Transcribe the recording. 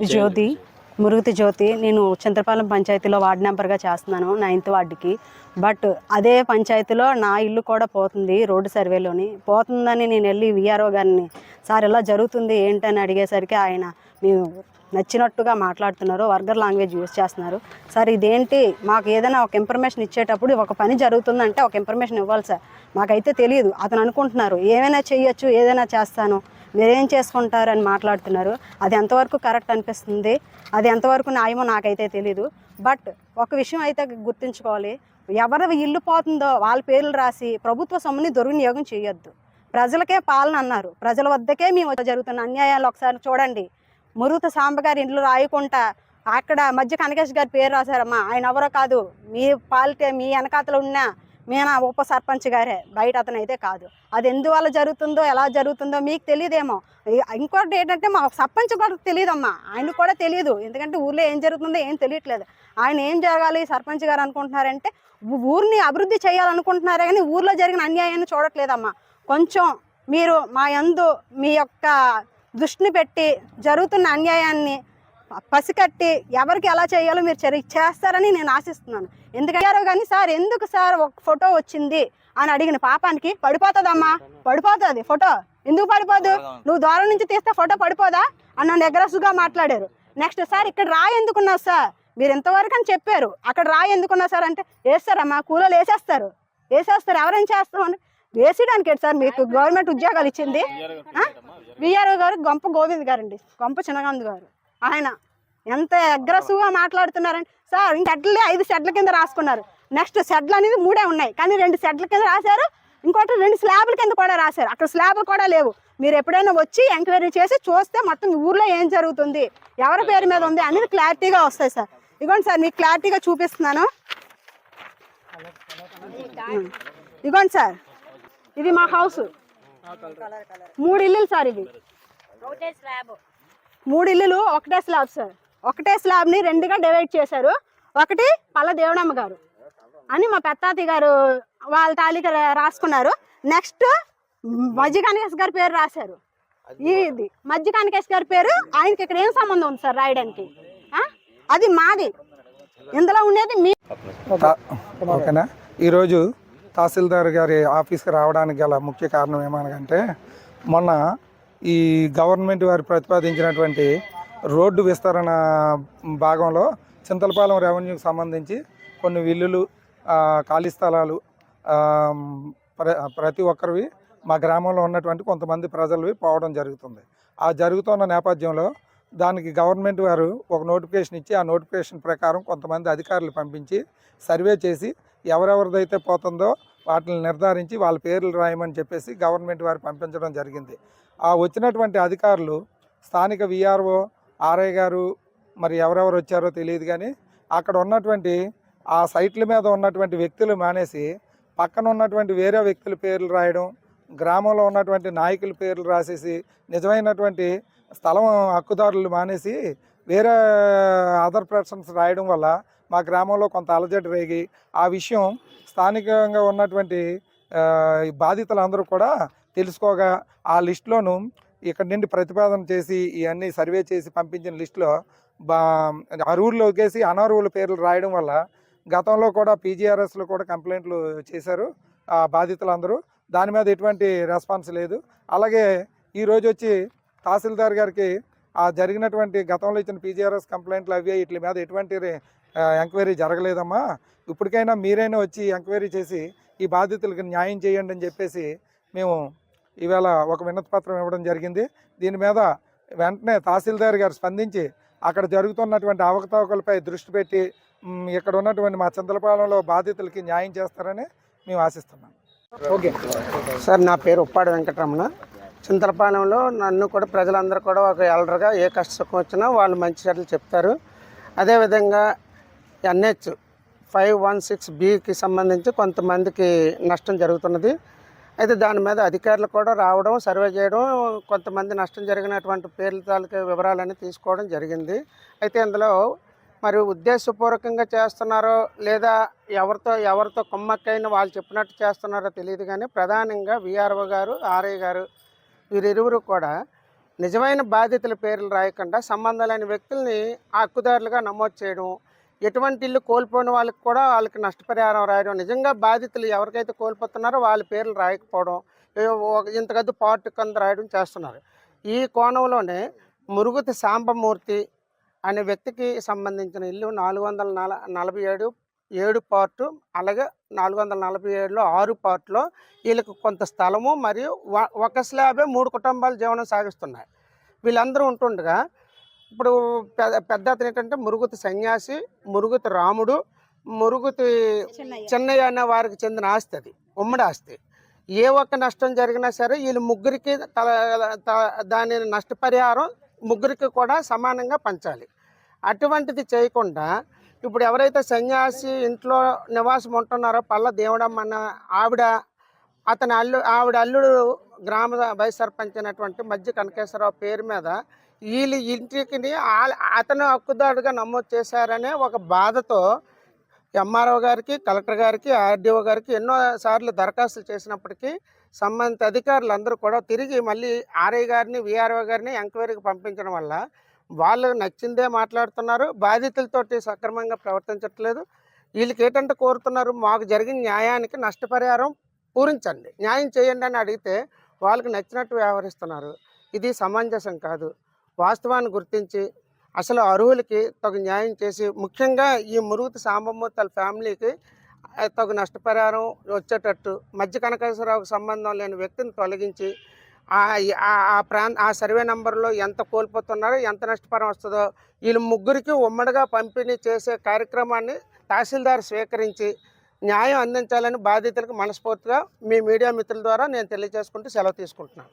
పేరు జ్యోతి. మురుగుతి జ్యోతి. నేను చంద్రపాలెం పంచాయతీలో వార్డు నెంబర్గా చేస్తున్నాను నైన్త్ వార్డుకి. బట్ అదే పంచాయతీలో నా ఇల్లు కూడా పోతుంది రోడ్డు సర్వేలోని. పోతుందని నేను వెళ్ళి విఆర్ఓ గారిని సార్ ఇలా జరుగుతుంది? ఏంటని అడిగేసరికి ఆయన మీరు నచ్చినట్టుగా మాట్లాడుతున్నారు వర్గర్ లాంగ్వేజ్ యూజ్ చేస్తున్నారు. సార్ ఇదేంటి? మాకు ఏదైనా ఒక ఇన్ఫర్మేషన్ ఇచ్చేటప్పుడు ఒక పని జరుగుతుందంటే ఒక ఇన్ఫర్మేషన్ ఇవ్వాలి సార్. మాకైతే తెలియదు. అతను అనుకుంటున్నారు ఏమైనా చేయొచ్చు ఏదైనా చేస్తాను. మీరేం చేసుకుంటారు అని మాట్లాడుతున్నారు. అది ఎంతవరకు కరెక్ట్ అనిపిస్తుంది? అది ఎంతవరకు న్యాయమో నాకైతే తెలీదు. బట్ ఒక విషయం అయితే గుర్తుంచుకోవాలి. ఎవరి ఇల్లు పోతుందో వాళ్ళ పేర్లు రాసి ప్రభుత్వ సొమ్ముని దుర్వినియోగం చేయొద్దు. ప్రజలకే పాలన అన్నారు. ప్రజల వద్దకే మేము జరుగుతున్న అన్యాయాలు ఒకసారి చూడండి. మురుత సాంబగారి ఇండ్లు రాయకుండా అక్కడ మధ్య కనకేష్ గారి పేరు రాశారమ్మా. ఆయన ఎవరో కాదు. మీ పాలిటే మీ వెనకాతలు ఉన్న మీనా ఉప సర్పంచ్ గారే బయట అతను అయితే కాదు. అది ఎందువల్ల జరుగుతుందో ఎలా జరుగుతుందో మీకు తెలియదేమో. ఇంకోటి ఏంటంటే మా సర్పంచ్ కూడా తెలియదమ్మా. ఆయన కూడా తెలియదు. ఎందుకంటే ఊర్లో ఏం జరుగుతుందో ఏం తెలియట్లేదు. ఆయన ఏం జరగాలి సర్పంచ్ గారు అనుకుంటున్నారంటే ఊరిని అభివృద్ధి చేయాలనుకుంటున్నారే కానీ ఊర్లో జరిగిన అన్యాయాన్ని చూడట్లేదమ్మా. కొంచెం మీరు మా యందు మీ యొక్క దృష్టిని పెట్టి జరుగుతున్న అన్యాయాన్ని పసికట్టి ఎవరికి ఎలా చేయాలో మీరు చర్య చేస్తారని నేను ఆశిస్తున్నాను. ఎందుకంటారో కానీ సార్ ఎందుకు సార్ ఒక ఫోటో వచ్చింది అని అడిగిన పాపానికి పడిపోతుందమ్మా పడిపోతుంది ఫోటో. ఎందుకు పడిపోదు? నువ్వు దూరం నుంచి తీస్తే ఫోటో పడిపోదా? అని నన్ను అగ్రెసివ్గా మాట్లాడారు. నెక్స్ట్ సార్ ఇక్కడ రా ఎందుకున్నావు సార్? మీరు ఎంతవరకు అని చెప్పారు. అక్కడ రా ఎందుకున్నా సార్ అంటే వేస్తారమ్మా కూలలు వేసేస్తారు. వేసేస్తారు. ఎవరైనా చేస్తామని వేసేయడానికి సార్? మీకు గవర్నమెంట్ ఉద్యోగాలు ఇచ్చింది. విఆర్ఓ గారు గొంప గోవింద్ గారు అండి గొంప చిన్నగంద్ గారు. ఆయన ఎంత అగ్రెసివ్గా మాట్లాడుతున్నారండి సార్ ఇంక షెడ్లు ఐదు షెడ్ల కింద రాసుకున్నారు. నెక్స్ట్ షెడ్లు అనేది మూడే ఉన్నాయి. కానీ రెండు షెడ్ల కింద రాశారు. ఇంకోటి రెండు స్లాబ్ల కింద కూడా రాశారు. అక్కడ స్లాబ్లు కూడా లేవు. మీరు ఎప్పుడైనా వచ్చి ఎంక్వైరీ చేసి చూస్తే మొత్తం మీ ఊర్లో ఏం జరుగుతుంది? ఎవరి పేరు మీద ఉంది అనేది క్లారిటీగా వస్తాయి సార్. ఇదిగోండి సార్ మీకు క్లారిటీగా చూపిస్తున్నాను. ఇదిగోండి సార్. ఇది మా హౌస్. మూడు ఇల్లులు సార్ ఇది స్లాబ్. మూడు ఇల్లులు ఒకటే స్లాబ్ సార్. ఒకటే స్లాబ్ని రెండుగా డివైడ్ చేశారు. ఒకటి పల్ల దేవుడమ్మ గారు అని మా పెత్తాతి గారు వాళ్ళ తాలిక రాసుకున్నారు. నెక్స్ట్ మజ్జి కనకేష్ గారి పేరు రాశారు. ఇది మజ్జి కనకేష్ గారి పేరు. ఆయనకి ఇక్కడ ఏం సంబంధం ఉంది సార్ రాయడానికి? అది మాది. ఇందులో ఉండేది మీ ఓకేనా? ఈరోజు తహసీల్దార్ గారి ఆఫీస్కి రావడానికి గల ముఖ్య కారణం ఏమనగంటే మొన్న ఈ గవర్నమెంట్ వారు ప్రతిపాదించినటువంటి రోడ్డు విస్తరణ భాగంలో చింతలపాలెం రెవెన్యూకి సంబంధించి కొన్ని విల్లులు ఖాళీ స్థలాలు ప్ర ప్రతి ఒక్కరివి మా గ్రామంలో ఉన్నటువంటి కొంతమంది ప్రజలవి పోవడం జరుగుతుంది. ఆ జరుగుతున్న నేపథ్యంలో దానికి గవర్నమెంట్ వారు ఒక నోటిఫికేషన్ ఇచ్చి ఆ నోటిఫికేషన్ ప్రకారం కొంతమంది అధికారులు పంపించి సర్వే చేసి ఎవరెవరిదైతే పోతుందో వాటిని నిర్ధారించి వాళ్ళ పేర్లు రాయమని చెప్పేసి గవర్నమెంట్ వారు పంపించడం జరిగింది. ఆ వచ్చినటువంటి అధికారులు స్థానిక విఆర్ఓ ఆర్ఐ గారు మరి ఎవరెవరు వచ్చారో తెలియదు కానీ అక్కడ ఉన్నటువంటి ఆ సైట్ల మీద ఉన్నటువంటి వ్యక్తులు మానేసి పక్కన ఉన్నటువంటి వేరే వ్యక్తుల పేర్లు రాయడం గ్రామంలో ఉన్నటువంటి నాయకుల పేర్లు రాసేసి నిజమైనటువంటి స్థలం హక్కుదారులు మానేసి వేరే అదర్ పర్సన్స్ రాయడం వల్ల మా గ్రామంలో కొంత అలజడి రేగి ఆ విషయం స్థానికంగా ఉన్నటువంటి బాధితులందరూ కూడా తెలుసుకోగా. ఆ లిస్టులోను ఇక్కడ నుండి ప్రతిపాదన చేసి ఇవన్నీ సర్వే చేసి పంపించిన లిస్టులో బా అరువుల్లోకేసి అనర్హుల పేర్లు రాయడం వల్ల గతంలో కూడా పీజీఆర్ఎస్లో కూడా కంప్లైంట్లు చేశారు ఆ బాధితులందరూ. దాని మీద ఎటువంటి రెస్పాన్స్ లేదు. అలాగే ఈరోజు వచ్చి తహసీల్దార్ గారికి ఆ జరిగినటువంటి గతంలో ఇచ్చిన పీజీఆర్ఎస్ కంప్లైంట్లు అవి వీటి మీద ఎటువంటి ఎంక్వైరీ జరగలేదమ్మా. ఇప్పటికైనా మీరైనా వచ్చి ఎంక్వైరీ చేసి ఈ బాధితులకు న్యాయం చేయండి అని చెప్పేసి మేము ఈవేళ ఒక వినతి పత్రం ఇవ్వడం జరిగింది. దీని మీద వెంటనే తహసీల్దార్ గారు స్పందించి అక్కడ జరుగుతున్నటువంటి అవకతవకలపై దృష్టి పెట్టి ఇక్కడ ఉన్నటువంటి మా చంద్రపాలెంలో బాధితులకి న్యాయం చేస్తారని మేము ఆశిస్తున్నాం. ఓకే. సార్ నా పేరు ఉప్పాడు వెంకటరమణ. చింతలపాలెంలో నన్ను కూడా ప్రజలందరూ కూడా ఒక ఎల్డర్గా ఏ కష్ట వచ్చినా వాళ్ళు మంచి చెట్లు చెప్తారు. అదేవిధంగా ఎన్హెచ్ ఫైవ్ వన్ సిక్స్ బికి సంబంధించి కొంతమందికి నష్టం జరుగుతున్నది. అయితే దాని మీద అధికారులు కూడా రావడం సర్వే చేయడం కొంతమంది నష్టం జరిగినటువంటి పేర్ల తాలూకా వివరాలన్నీ తీసుకోవడం జరిగింది. అయితే ఇందులో మరి ఉద్దేశపూర్వకంగా చేస్తున్నారో లేదా ఎవరితో ఎవరితో కుమ్మక్కైన వాళ్ళు చెప్పినట్టు చేస్తున్నారో తెలియదు కానీ ప్రధానంగా విఆర్ఓ గారు ఆర్ఐ గారు వీరిరువురు కూడా నిజమైన బాధితుల పేర్లు రాయకుండా సంబంధం లేని వ్యక్తుల్ని హక్కుదారులుగా నమోదు చేయడం ఎటువంటి ఇల్లు కోల్పోయిన వాళ్ళకి కూడా వాళ్ళకి నష్టపరిహారం రాయడం నిజంగా బాధితులు ఎవరికైతే కోల్పోతున్నారో వాళ్ళ పేర్లు రాయకపోవడం ఇంతకద్దు పార్ట్ కింద రాయడం చేస్తున్నారు. ఈ కోణంలోనే మురుగుతి సాంబమూర్తి అనే వ్యక్తికి సంబంధించిన ఇల్లు నాలుగు వందల నల నలభై ఏడు ఏడు పార్టు అలాగే నాలుగు వందల నలభై ఏడులో ఆరు పార్ట్లో వీళ్ళకి కొంత స్థలము మరియు ఒక స్లాబే మూడు కుటుంబాలు జీవనం సాగిస్తున్నాయి. వీళ్ళందరూ ఉంటుండగా ఇప్పుడు పెద్ద పెద్ద అతను ఏంటంటే మురుగుతి సన్యాసి మురుగుతి రాముడు మురుగుతి చెన్నయ్య. అనే వారికి చెందిన ఆస్తి అది ఉమ్మడి ఆస్తి. ఏ ఒక్క నష్టం జరిగినా సరే వీళ్ళు ముగ్గురికి తల దాని నష్టపరిహారం ముగ్గురికి కూడా సమానంగా పంచాలి. అటువంటిది చేయకుండా ఇప్పుడు ఎవరైతే సన్యాసి ఇంట్లో నివాసం ఉంటున్నారో పల్ల దేవుడమ్మ అన్న ఆవిడ అతని అల్లు ఆవిడ అల్లుడు గ్రామ వైస్ సర్పంచ్ అయినటువంటి మధ్య కనకేశ్వరరావు పేరు మీద వీళ్ళు ఇంటికి అతను హక్కుదారుగా నమోదు చేశారనే ఒక బాధతో ఎంఆర్ఓ గారికి కలెక్టర్ గారికి ఆర్డీఓ గారికి ఎన్నో సార్లు దరఖాస్తులు చేసినప్పటికీ సంబంధిత అధికారులు అందరూ కూడా తిరిగి మళ్ళీ ఆర్ఐ గారిని విఆర్ఓ గారిని ఎంక్వైరీకి పంపించడం వల్ల వాళ్ళు నచ్చిందే మాట్లాడుతున్నారు. బాధితులతోటి సక్రమంగా ప్రవర్తించట్లేదు. వీళ్ళకి ఏంటంటే కోరుతున్నారు మాకు జరిగిన న్యాయానికి నష్టపరిహారం పూరించండి. న్యాయం చేయండి అని అడిగితే వాళ్ళకి నచ్చినట్టు వ్యవహరిస్తున్నారు. ఇది సమంజసం కాదు. వాస్తవాన్ని గుర్తించి అసలు అర్హులకి తగు న్యాయం చేసి ముఖ్యంగా ఈ మురుగుతి సాంబమూర్తి తన ఫ్యామిలీకి తగు నష్టపరిహారం వచ్చేటట్టు మధ్య కనకేశ్వరరావుకు సంబంధం లేని వ్యక్తిని తొలగించి ఆ ఆ- ప్రాంత ఆ సర్వే నెంబర్లో ఎంత కోల్పోతున్నారో ఎంత నష్టపరం వస్తుందో వీళ్ళు ముగ్గురికి ఉమ్మడిగా పంపిణీ చేసే కార్యక్రమాన్ని తహసీల్దార్ స్వీకరించి న్యాయం అందించాలని బాధితులకు మనస్ఫూర్తిగా మీ మీడియా మిత్రుల ద్వారా నేను తెలియజేసుకుంటూ సెలవు తీసుకుంటున్నాను.